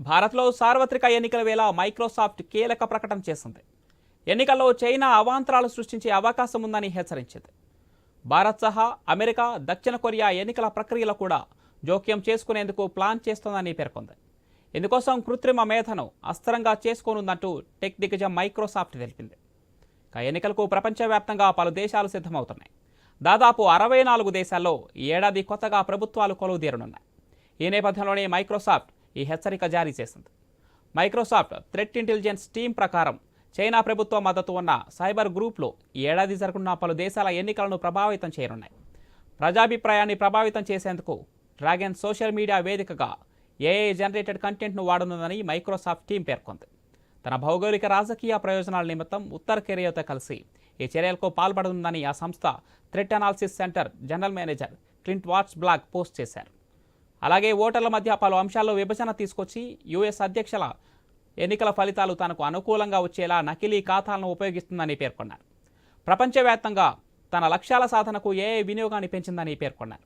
భారత్లో సార్వత్రిక ఎన్నికల వేళ మైక్రోసాఫ్ట్ కీలక ప్రకటన చేసింది. ఎన్నికల్లో చైనా అవాంతరాలు సృష్టించే అవకాశం ఉందని హెచ్చరించింది. భారత్ సహా అమెరికా దక్షిణ కొరియా ఎన్నికల ప్రక్రియలో కూడా జోక్యం చేసుకునేందుకు ప్లాన్ చేస్తోందని పేర్కొంది. ఇందుకోసం కృత్రిమ మేధను అస్త్రంగా చేసుకోనుందంటూ టెక్ దిగ్గజం మైక్రోసాఫ్ట్ తెలిపింది. ఇక ఎన్నికలకు ప్రపంచవ్యాప్తంగా పలు దేశాలు సిద్ధమవుతున్నాయి. దాదాపు అరవై నాలుగు దేశాల్లో ఈ ఏడాది కొత్తగా ప్రభుత్వాలు కొలువుదీరనున్నాయి. ఈ నేపథ్యంలోనే మైక్రోసాఫ్ట్ ఈ హెచ్చరిక జారీ చేసింది. మైక్రోసాఫ్ట్ థ్రెట్ ఇంటెలిజెన్స్ టీం ప్రకారం చైనా ప్రభుత్వ మద్దతు ఉన్న సైబర్ గ్రూప్లో ఈ ఏడాది జరగనున్న పలు దేశాల ఎన్నికలను ప్రభావితం చేయనున్నాయి. ప్రజాభిప్రాయాన్ని ప్రభావితం చేసేందుకు డ్రాగన్ సోషల్ మీడియా వేదికగా ఏఐ జనరేటెడ్ కంటెంట్ను వాడనుందని మైక్రోసాఫ్ట్ టీం పేర్కొంది. తన భౌగోళిక రాజకీయ ప్రయోజనాల నిమిత్తం ఉత్తర కొరియాతో కలిసి ఈ చర్యలకు పాల్పడుతుందని ఆ సంస్థ threat analysis centre general manager Clint Watts blog post చేశారు. అలాగే ఓటర్ల మధ్య పలు అంశాల్లో విభజన తీసుకొచ్చి యుఎస్ అధ్యక్షుల ఎన్నికల ఫలితాలు తనకు అనుకూలంగా వచ్చేలా నకిలీ ఖాతాలను ఉపయోగిస్తుందని పేర్కొన్నారు. ప్రపంచవ్యాప్తంగా తన లక్ష్యాల సాధనకు ఏఐ వినియోగాన్ని పెంచిందని పేర్కొన్నారు.